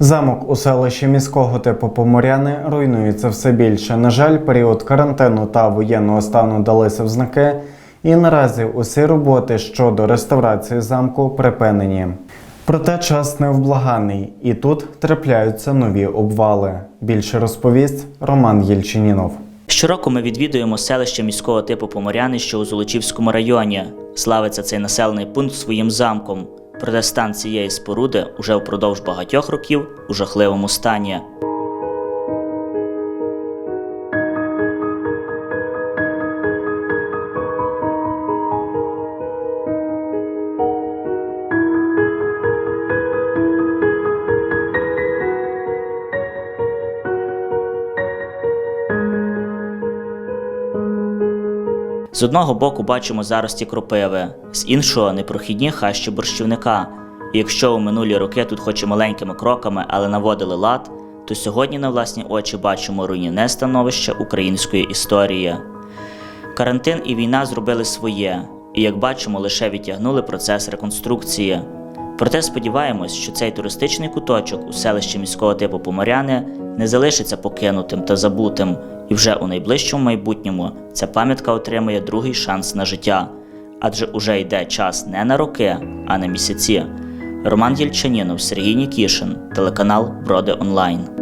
Замок у селищі міського типу Поморяни руйнується все більше. На жаль, період карантину та воєнного стану далися в знаки, і наразі усі роботи щодо реставрації замку припинені. Проте час невблаганий, і тут трапляються нові обвали. Більше розповість Роман Єльчинінов. Щороку ми відвідуємо селище міського типу Поморяни, що у Золочівському районі. Славиться цей населений пункт своїм замком. Проте стан цієї споруди уже впродовж багатьох років у жахливому стані. З одного боку бачимо зарості кропиви, з іншого непрохідні хащі борщівника. І якщо у минулі роки тут хоч і маленькими кроками, але наводили лад, то сьогодні на власні очі бачимо руйнівне становище української історії. Карантин і війна зробили своє, і як бачимо, лише відтягнули процес реконструкції. Проте сподіваємось, що цей туристичний куточок у селищі міського типу Поморяни не залишиться покинутим та забутим, і вже у найближчому майбутньому ця пам'ятка отримає другий шанс на життя, адже уже йде час не на роки, а на місяці. Роман Єльчанінов, Сергій Нікішин, телеканал Броди Онлайн.